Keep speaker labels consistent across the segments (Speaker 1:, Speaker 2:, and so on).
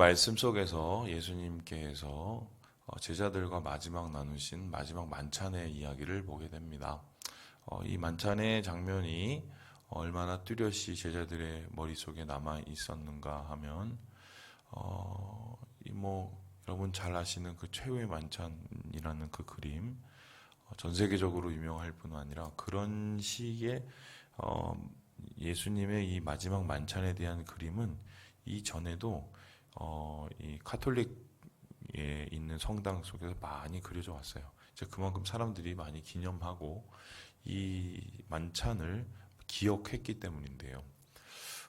Speaker 1: 말씀 속에서 예수님께서 어, 제자들과 마지막 나누신 마지막 만찬의 이야기를 보게 됩니다. 어, 이 만찬의 장면이 얼마나 뚜렷이 제자들의 머릿속에 남아 있었는가 하면 어, 이뭐 여러분 잘 아시는 그 최후의 만찬이라는 그 그림 어, 전 세계적으로 유명할 뿐 아니라 그런 시기에 어, 예수님의 이 마지막 만찬에 대한 그림은 이 전에도 어, 이 카톨릭에 있는 성당 속에서 많이 그려져 왔어요. 이제 그만큼 사람들이 많이 기념하고 이 만찬을 기억했기 때문인데요.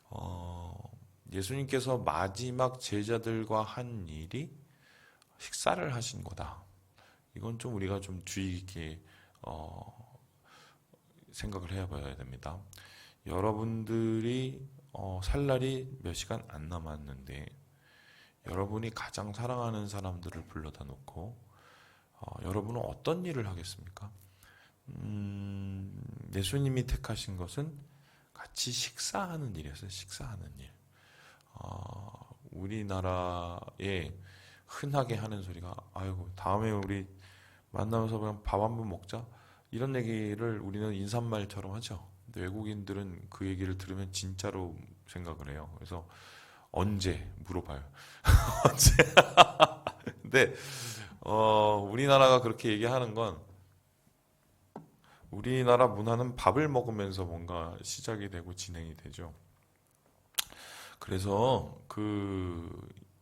Speaker 1: 어, 예수님께서 마지막 제자들과 한 일이 식사를 하신 거다. 이건 좀 우리가 좀 주의 깊게 어, 생각을 해봐야 됩니다. 여러분들이 어, 살 날이 몇 시간 안 남았는데 여러분이 가장 사랑하는 사람들을 불러다 놓고 어, 여러분은 어떤 일을 하겠습니까? 음, 예수님이 택하신 것은 같이 식사하는 일이었어요. 식사하는 일. 어, 우리나라에 흔하게 하는 소리가 아이고 다음에 우리 만나면서 그냥 밥 한 번 먹자 이런 얘기를 우리는 인사말처럼 하죠. 외국인들은 그 얘기를 들으면 진짜로 생각을 해요. 그래서 언제 물어봐요. 언제? 근데 어, 우리나라가 그렇게 얘기하는 건 우리나라 문화는 밥을 먹으면서 뭔가 시작이 되고 진행이 되죠. 그래서 그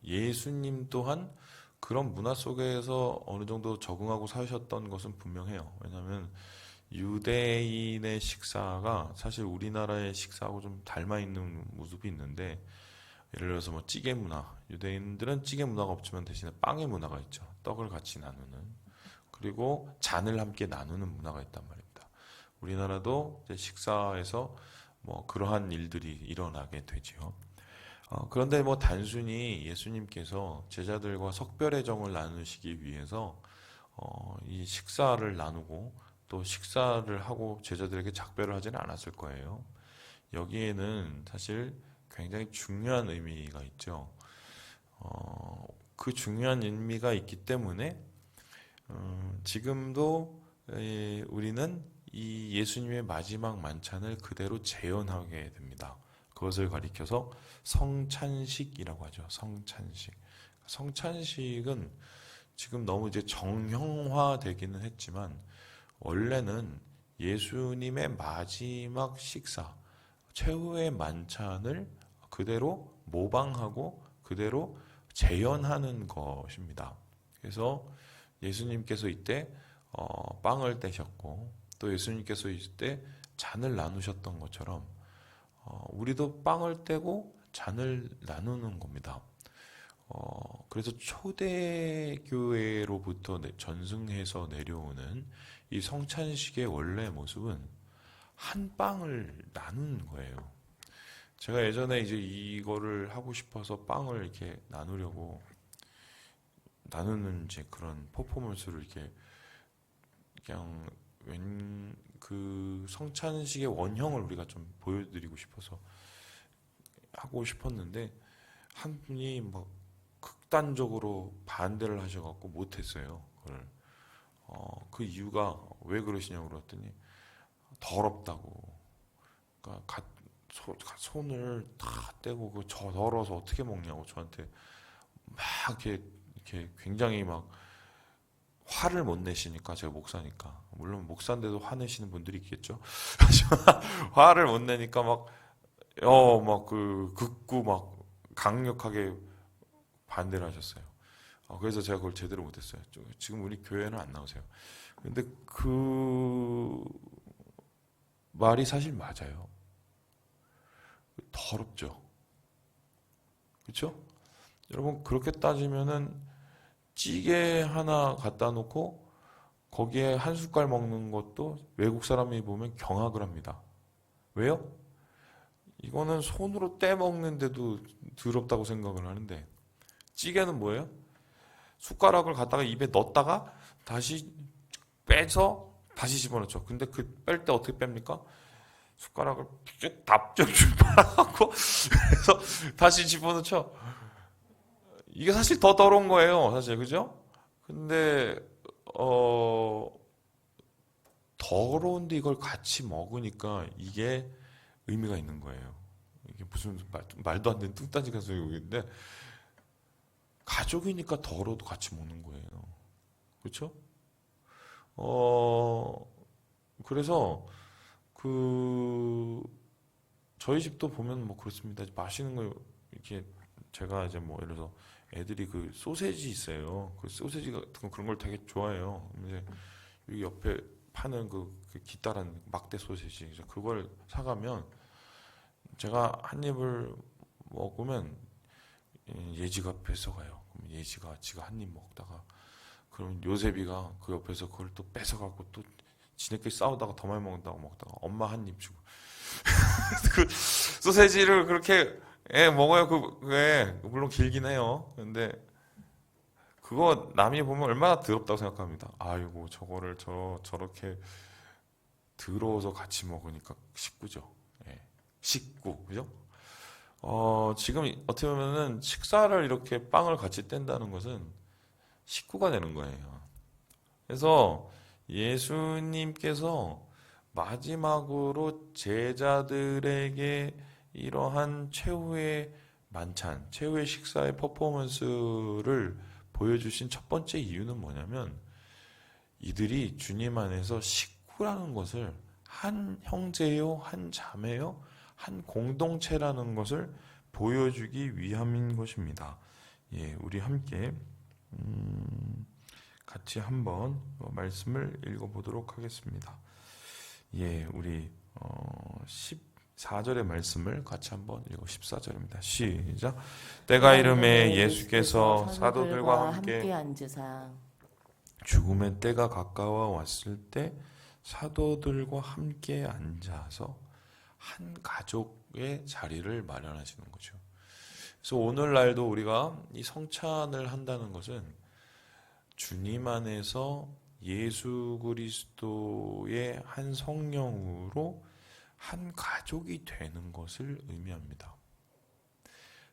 Speaker 1: 예수님 또한 그런 문화 속에서 어느 정도 적응하고 사셨던 것은 분명해요. 왜냐하면 유대인의 식사가 사실 우리나라의 식사하고 좀 닮아 있는 모습이 있는데 예를 들어서 뭐 찌개 문화, 유대인들은 찌개 문화가 없지만 대신에 빵의 문화가 있죠. 떡을 같이 나누는 그리고 잔을 함께 나누는 문화가 있단 말입니다. 우리나라도 식사에서 뭐 그러한 일들이 일어나게 되지요. 어, 그런데 뭐 단순히 예수님께서 제자들과 석별의 정을 나누시기 위해서 어, 이 식사를 나누고 또 식사를 하고 제자들에게 작별을 하지는 않았을 거예요. 여기에는 사실 굉장히 중요한 의미가 있죠. 어, 그 중요한 의미가 있기 때문에 음, 지금도 에, 우리는 이 예수님의 마지막 만찬을 그대로 재현하게 됩니다. 그것을 가리켜서 성찬식이라고 하죠. 성찬식. 성찬식은 지금 너무 이제 정형화되기는 했지만 원래는 예수님의 마지막 식사, 최후의 만찬을 그대로 모방하고 그대로 재현하는 것입니다. 그래서 예수님께서 이때 어, 빵을 떼셨고 또 예수님께서 이때 잔을 나누셨던 것처럼 어, 우리도 빵을 떼고 잔을 나누는 겁니다. 어, 그래서 초대교회로부터 내- 전승해서 내려오는 이 성찬식의 원래 모습은 한 빵을 나누는 거예요. 제가 예전에 이제 이거를 하고 싶어서 빵을 이렇게 나누려고 나누는 이제 그런 퍼포먼스를 이렇게 그냥 웬 그 성찬식의 원형을 우리가 좀 보여드리고 싶어서 하고 싶었는데 한 분이 막 극단적으로 반대를 하셔갖고 못했어요. 그걸 어, 그 이유가 왜 그러시냐고 그랬더니 더럽다고. 그러니까 가- 소- 가- 손을 다 떼고 그저 더러워서 어떻게 먹냐고 저한테 막 이렇게 이렇게 굉장히 막 화를 못 내시니까 제가 목사니까 물론 목사인데도 화내시는 분들이 있겠죠. 화를 못 내니까 막 어 막 그 극구 막 강력하게 반대를 하셨어요. 어, 그래서 제가 그걸 제대로 못했어요. 저- 지금 우리 교회는 안 나오세요. 근데 그 말이 사실 맞아요. 더럽죠. 그렇죠? 여러분 그렇게 따지면은 찌개 하나 갖다 놓고 거기에 한 숟갈 먹는 것도 외국 사람이 보면 경악을 합니다. 왜요? 이거는 손으로 떼 먹는데도 더럽다고 생각을 하는데 찌개는 뭐예요? 숟가락을 갖다가 입에 넣었다가 다시 빼서 다시 집어넣죠. 근데 그 뺄 때 어떻게 뺍니까? 숟가락을 쭉 답적줄 빨아갖고 그래서 다시 집어넣죠. 이게 사실 더 더러운 거예요. 사실 그죠? 근데 어 더러운데 이걸 같이 먹으니까 이게 의미가 있는 거예요. 이게 무슨 말, 말도 안 되는 뚱딴지가 소리인데 가족이니까 더러도 같이 먹는 거예요. 그렇죠? 어 그래서 그 저희 집도 보면 뭐 그렇습니다. 맛있는 거 이렇게 제가 이제 뭐 예를 들어서 애들이 그 소세지 있어요. 그 소세지 같은 거 그런 걸 되게 좋아해요. 이제 여기 옆에 파는 그, 그 기다란 막대 소세지 그걸 사가면 제가 한 입을 먹으면 예지가 뺏어가요. 그럼 예지가 지가 한 입 먹다가 그럼 요셉이가 그 옆에서 그걸 또 뺏어가고 또 지네끼리 싸우다가 더 많이 먹는다고 먹다가 엄마 한 입 주고 그 소세지를 그렇게 예, 먹어요. 그, 예, 물론 길긴 해요. 근데 그거 남이 보면 얼마나 더럽다고 생각합니다. 아이고, 저거를 저, 저렇게 더러워서 같이 먹으니까 식구죠. 예, 식구, 그죠? 어, 지금 어떻게 보면은 식사를 이렇게 빵을 같이 뗀다는 것은 식구가 되는 거예요. 그래서 예수님께서 마지막으로 제자들에게 이러한 최후의 만찬, 최후의 식사의 퍼포먼스를 보여주신 첫 번째 이유는 뭐냐면 이들이 주님 안에서 식구라는 것을 한 형제요, 한 자매요, 한 공동체라는 것을 보여주기 위함인 것입니다. 예, 우리 함께 음, 같이 한번 말씀을 읽어보도록 하겠습니다. 예, 우리 어, 14절의 말씀을 같이 한번 읽어 14절입니다. 시작. 때가 이름에 예수께서 사도들과 함께
Speaker 2: 앉으사
Speaker 1: 죽음의 때가 가까워 왔을 때 사도들과 함께 앉아서 한 가족의 자리를 마련하시는 거죠. 그래서 오늘날도 우리가 이 성찬을 한다는 것은 주님 안에서 예수 그리스도의 한 성령으로 한 가족이 되는 것을 의미합니다.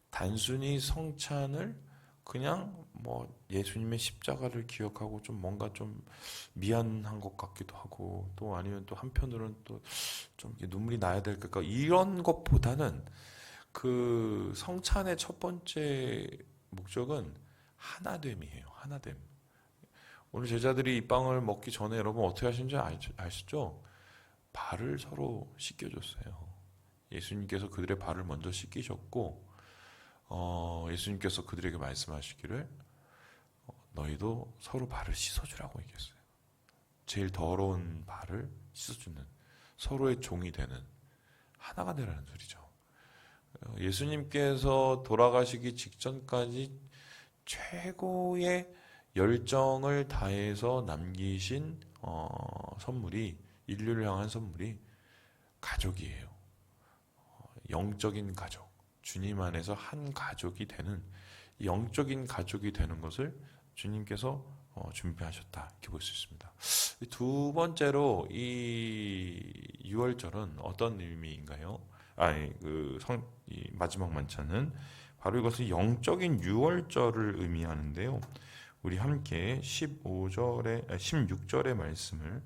Speaker 1: 단순히 성찬을 그냥 뭐 예수님의 십자가를 기억하고 좀 뭔가 좀 미안한 것 같기도 하고 또 아니면 또 한편으로는 또 좀 눈물이 나야 될 것까 이런 것보다는 그 성찬의 첫 번째 목적은 하나됨이에요. 하나됨. 오늘 제자들이 이 빵을 먹기 전에 여러분 어떻게 하신지 아시죠? 발을 서로 씻겨줬어요. 예수님께서 그들의 발을 먼저 씻기셨고, 어, 예수님께서 그들에게 말씀하시기를 어, 너희도 서로 발을 씻어주라고 얘기했어요. 제일 더러운 발을 씻어주는 서로의 종이 되는 하나가 되라는 소리죠. 어, 예수님께서 돌아가시기 직전까지 최고의 열정을 다해서 남기신 어, 선물이 인류를 향한 선물이 가족이에요. 어, 영적인 가족, 주님 안에서 한 가족이 되는 영적인 가족이 되는 것을 주님께서 어, 준비하셨다 이렇게 볼 수 있습니다. 두 번째로 이 유월절은 어떤 의미인가요? 아니 그 성, 이 마지막 만찬은 바로 이것은 영적인 유월절을 의미하는데요. 우리 함께 15절에 16절의 말씀을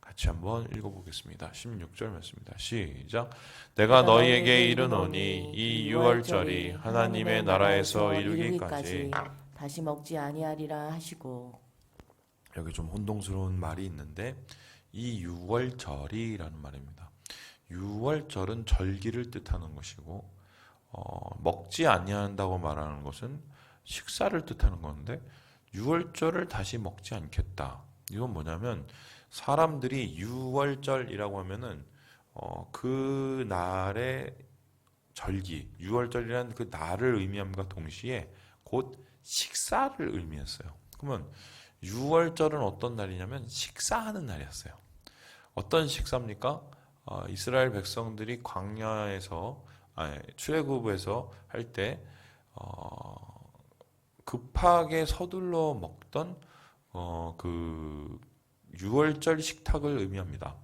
Speaker 1: 같이 한번 읽어보겠습니다. 16절 말씀입니다. 시작. 내가 너희에게 이르노니 이 유월절이 하나님의 나라에서 이루기까지
Speaker 2: 다시 먹지 아니하리라 하시고
Speaker 1: 여기 좀 혼동스러운 말이 있는데 이 유월절이라는 말입니다. 유월절은 절기를 뜻하는 것이고 어, 먹지 아니한다고 말하는 것은 식사를 뜻하는 건데 유월절을 다시 먹지 않겠다. 이건 뭐냐면 사람들이 유월절이라고 하면은 어, 그 날의 절기, 유월절이라는 그 날을 의미함과 동시에 곧 식사를 의미했어요. 그러면 유월절은 어떤 날이냐면 식사하는 날이었어요. 어떤 식사입니까? 어, 이스라엘 백성들이 광야에서 출애굽에서 할때 어, 급하게 서둘러 먹던 어, 그 유월절 식탁을 의미합니다.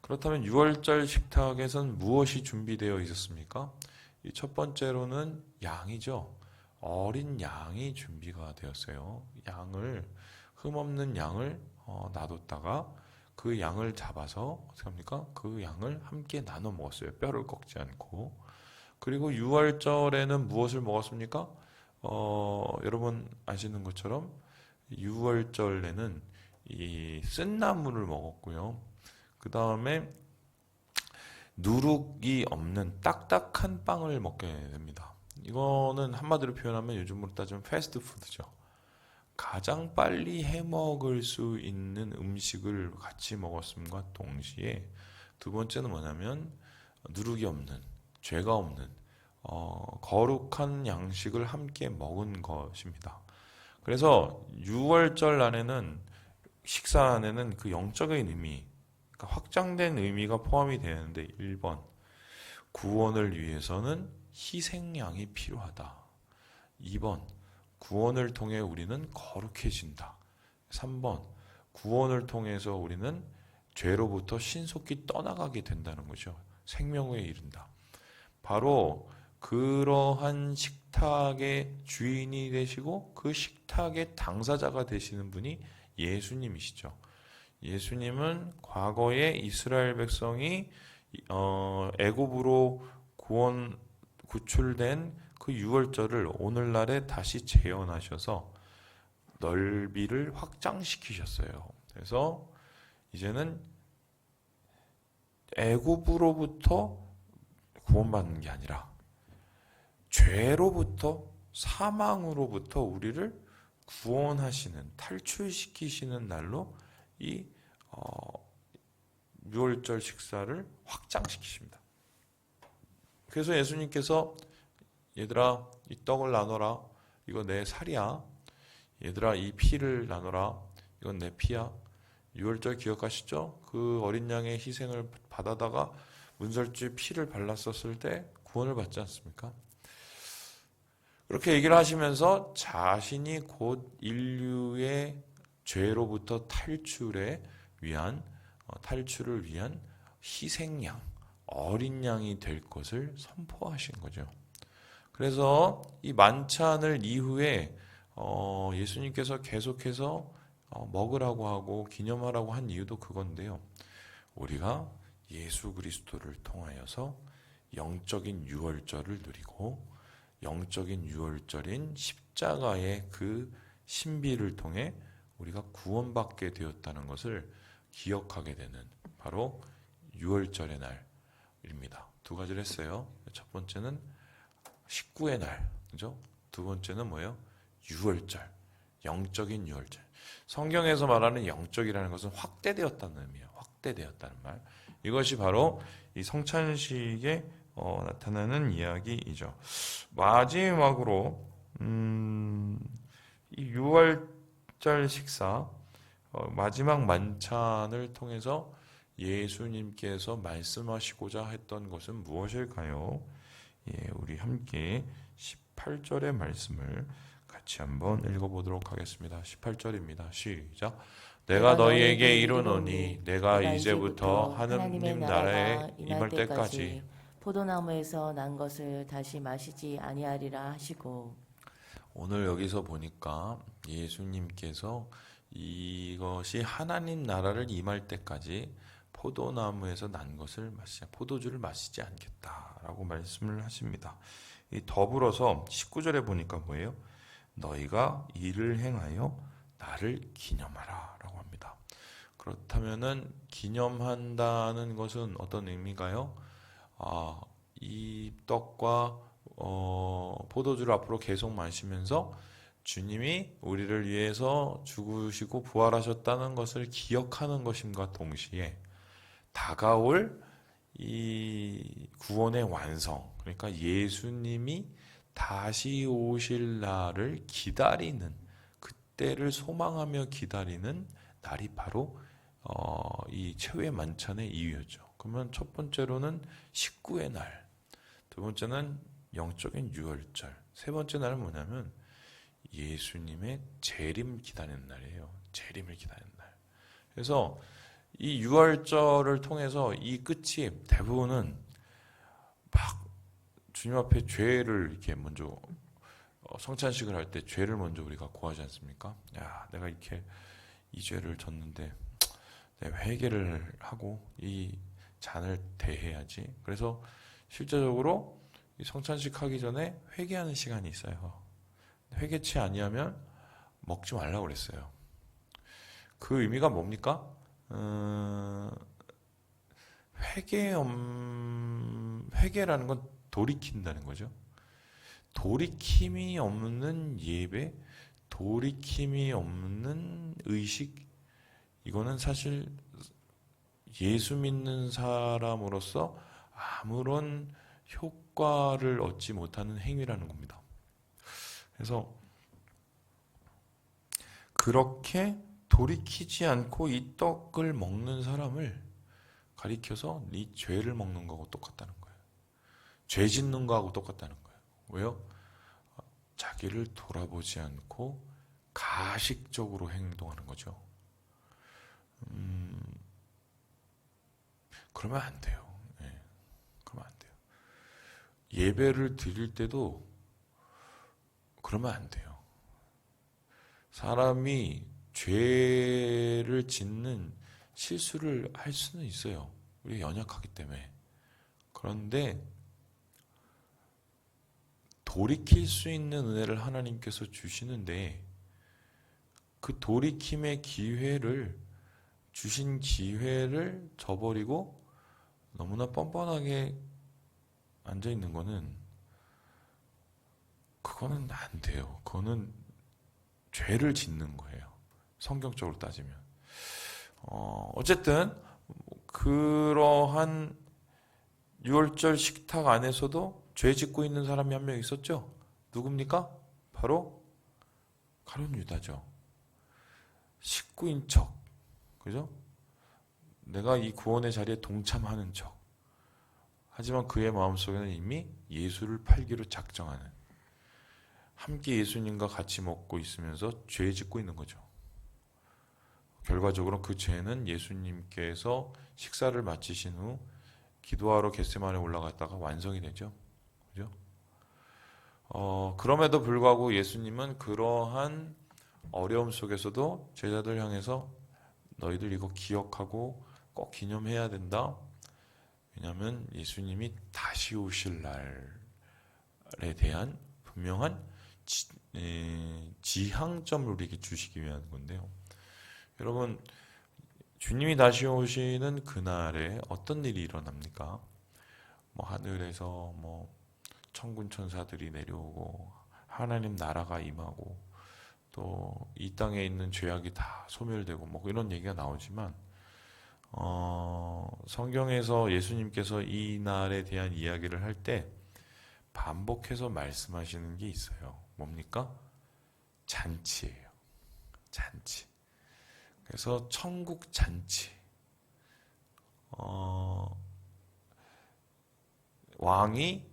Speaker 1: 그렇다면 유월절 식탁에선 무엇이 준비되어 있었습니까? 첫 번째로는 양이죠. 어린 양이 준비가 되었어요. 양을 흠없는 양을 어, 놔뒀다가 그 양을 잡아서 어떻게 합니까? 그 양을 함께 나눠 먹었어요. 뼈를 꺾지 않고. 그리고 유월절에는 무엇을 먹었습니까? 어, 여러분 아시는 것처럼 유월절에는 이 쓴나물을 먹었고요. 그 다음에 누룩이 없는 딱딱한 빵을 먹게 됩니다. 이거는 한마디로 표현하면 요즘으로 따지면 패스트푸드죠. 가장 빨리 해 먹을 수 있는 음식을 같이 먹었음과 동시에 두 번째는 뭐냐면 누룩이 없는 죄가 없는 어, 거룩한 양식을 함께 먹은 것입니다. 그래서 6월절 안에는 식사 안에는 그 영적인 의미, 그러니까 확장된 의미가 포함이 되는데 1번 구원을 위해서는 희생양이 필요하다. 2번 구원을 통해 우리는 거룩해진다. 3번 구원을 통해서 우리는 죄로부터 신속히 떠나가게 된다는 거죠. 생명에 이른다. 바로 그러한 식탁의 주인이 되시고 그 식탁의 당사자가 되시는 분이 예수님이시죠. 예수님은 과거에 이스라엘 백성이 어, 애굽으로 구원 구출된 그 유월절을 오늘날에 다시 재현하셔서 넓이를 확장시키셨어요. 그래서 이제는 애굽으로부터 구원받는 게 아니라 죄로부터 사망으로부터 우리를 구원하시는 탈출시키시는 날로 이 어, 유월절 식사를 확장시키십니다. 그래서 예수님께서 얘들아 이 떡을 나눠라 이거 내 살이야 얘들아 이 피를 나눠라 이건 내 피야 유월절 기억하시죠? 그 어린 양의 희생을 받아다가 문설주에 피를 발랐었을 때 구원을 받지 않습니까? 그렇게 얘기를 하시면서 자신이 곧 인류의 죄로부터 탈출에 위한 어, 탈출을 위한 희생양 어린 양이 될 것을 선포하신 거죠. 그래서 이 만찬을 이후에 어, 예수님께서 계속해서 어, 먹으라고 하고 기념하라고 한 이유도 그건데요. 우리가 예수 그리스도를 통하여서 영적인 유월절을 누리고 영적인 유월절인 십자가의 그 신비를 통해 우리가 구원받게 되었다는 것을 기억하게 되는 바로 유월절의 날입니다. 두 가지를 했어요. 첫 번째는 식구의 날, 그죠? 두 번째는 뭐예요? 유월절, 영적인 유월절. 성경에서 말하는 영적이라는 것은 확대되었다는 의미예요. 확대되었다는 말. 이것이 바로 이 성찬식에 어, 나타나는 이야기이죠. 마지막으로 음, 이 유월절 식사 어, 마지막 만찬을 통해서 예수님께서 말씀하시고자 했던 것은 무엇일까요? 예, 우리 함께 18절의 말씀을 같이 한번 읽어보도록 하겠습니다. 18절입니다. 시작. 내가 너희에게 이르노니 내가 이제부터 하나님 나라에 임할 때까지
Speaker 2: 포도나무에서 난 것을 다시 마시지 아니하리라 하시고
Speaker 1: 오늘 여기서 보니까 예수님께서 이것이 하나님 나라를 임할 때까지 포도나무에서 난 것을 마시지 포도주를 마시지 않겠다라고 말씀을 하십니다. 이 더불어서 19절에 보니까 뭐예요? 너희가 이를 행하여 나를 기념하라라고 합니다. 그렇다면은 기념한다는 것은 어떤 의미가요? 아, 이 떡과 어, 포도주를 앞으로 계속 마시면서 주님이 우리를 위해서 죽으시고 부활하셨다는 것을 기억하는 것임과 동시에 다가올 이 구원의 완성, 그러니까 예수님이 다시 오실 날을 기다리는 그때를 소망하며 기다리는 날이 바로 어, 이 최후의 만찬의 이유였죠. 그러면 첫 번째로는 식구의 날, 두 번째는 영적인 유월절, 세 번째 날은 뭐냐면 예수님의 재림 기다리는 날이에요. 재림을 기다리는 날. 그래서 이 유월절을 통해서 이 끝이 대부분은 막 주님 앞에 죄를 이렇게 먼저 어, 성찬식을 할 때 죄를 먼저 우리가 고하지 않습니까? 야, 내가 이렇게 이 죄를 졌는데 회개를 하고 이 잔을 대해야지. 그래서 실제적으로 이 성찬식 하기 전에 회개하는 시간이 있어요. 회개치 아니하면 먹지 말라고 그랬어요. 그 의미가 뭡니까? 어, 회개 음, 회개라는 건 돌이킨다는 거죠. 돌이킴이 없는 예배, 돌이킴이 없는 의식, 이거는 사실 예수 믿는 사람으로서 아무런 효과를 얻지 못하는 행위라는 겁니다. 그래서 그렇게 돌이키지 않고 이 떡을 먹는 사람을 가리켜서 네 죄를 먹는 거하고 똑같다는 거예요. 죄 짓는 거하고 똑같다는 거예요. 왜요? 자기를 돌아보지 않고 가식적으로 행동하는 거죠. 음, 그러면 안 돼요. 예, 그러면 안 돼요. 예배를 드릴 때도 그러면 안 돼요. 사람이 죄를 짓는 실수를 할 수는 있어요. 우리가 연약하기 때문에. 그런데 돌이킬 수 있는 은혜를 하나님께서 주시는데 그 돌이킴의 기회를 주신 기회를 저버리고 너무나 뻔뻔하게 앉아 있는 거는 그거는 안 돼요. 그거는 죄를 짓는 거예요. 성경적으로 따지면. 어, 어쨌든 그러한 6월절 식탁 안에서도 죄 짓고 있는 사람이 한 명 있었죠. 누굽니까? 바로 가론 유다죠. 식구인 척. 그죠? 내가 이 구원의 자리에 동참하는 척. 하지만 그의 마음속에는 이미 예수를 팔기로 작정하는 함께 예수님과 같이 먹고 있으면서 죄 짓고 있는 거죠. 결과적으로 그 죄는 예수님께서 식사를 마치신 후 기도하러 겟세만에 올라갔다가 완성이 되죠. 그죠? 어, 그럼에도 불구하고 예수님은 그러한 어려움 속에서도 제자들 향해서 너희들 이거 기억하고 꼭 기념해야 된다. 왜냐하면 예수님이 다시 오실 날에 대한 분명한 지, 에, 지향점을 우리에게 주시기 위한 건데요. 여러분, 주님이 다시 오시는 그날에 어떤 일이 일어납니까? 뭐 하늘에서 뭐 천군 천사들이 내려오고 하나님 나라가 임하고 또 이 땅에 있는 죄악이 다 소멸되고 뭐 이런 얘기가 나오지만 어, 성경에서 예수님께서 이 날에 대한 이야기를 할 때 반복해서 말씀하시는 게 있어요. 뭡니까? 잔치예요. 잔치. 그래서 천국 잔치. 어, 왕이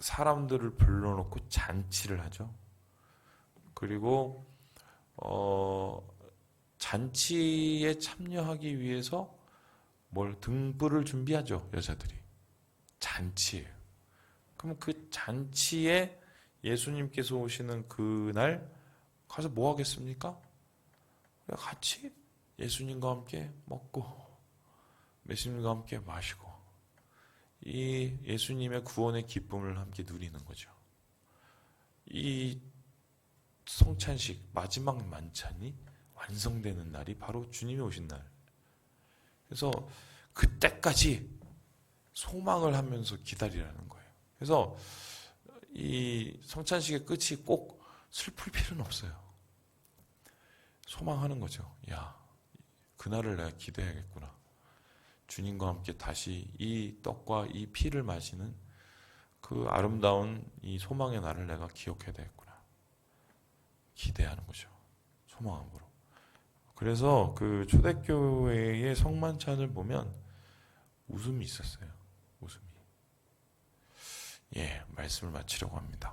Speaker 1: 사람들을 불러놓고 잔치를 하죠. 그리고 어, 잔치에 참여하기 위해서 뭘 등불을 준비하죠 여자들이 잔치예요. 그럼 그 잔치에 예수님께서 오시는 그날 가서 뭐 하겠습니까? 같이 예수님과 함께 먹고 예수님과 함께 마시고 이 예수님의 구원의 기쁨을 함께 누리는 거죠. 이 성찬식 마지막 만찬이 완성되는 날이 바로 주님이 오신 날. 그래서 그때까지 소망을 하면서 기다리라는 거예요. 그래서 이 성찬식의 끝이 꼭 슬플 필요는 없어요. 소망하는 거죠. 야, 그날을 내가 기대해야겠구나. 주님과 함께 다시 이 떡과 이 피를 마시는 그 아름다운 이 소망의 날을 내가 기억해야 되겠구나. 기대하는 거죠. 소망함으로. 그래서 그 초대교회의 성만찬을 보면 웃음이 있었어요. 웃음이. 예, 말씀을 마치려고 합니다.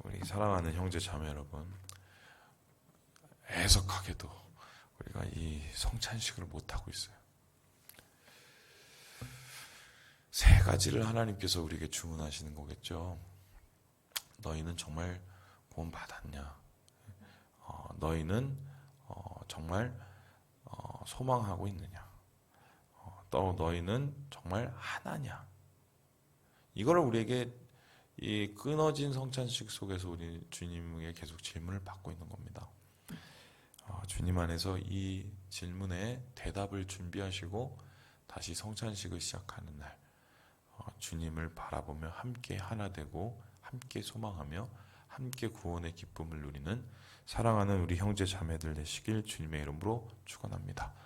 Speaker 1: 우리 사랑하는 형제 자매 여러분, 애석하게도 우리가 이 성찬식을 못 하고 있어요. 세 가지를 하나님께서 우리에게 주문하시는 거겠죠. 너희는 정말 구원 받았냐? 어, 너희는 어, 정말 어, 소망하고 있느냐? 어, 또 너희는 정말 하나냐? 이거를 우리에게 이 끊어진 성찬식 속에서 우리 주님에게 계속 질문을 받고 있는 겁니다. 어, 주님 안에서 이 질문에 대답을 준비하시고 다시 성찬식을 시작하는 날, 어, 주님을 바라보며 함께 하나 되고 함께 소망하며 함께 구원의 기쁨을 누리는 사랑하는 우리 형제 자매들 되시길 주님의 이름으로 축원합니다.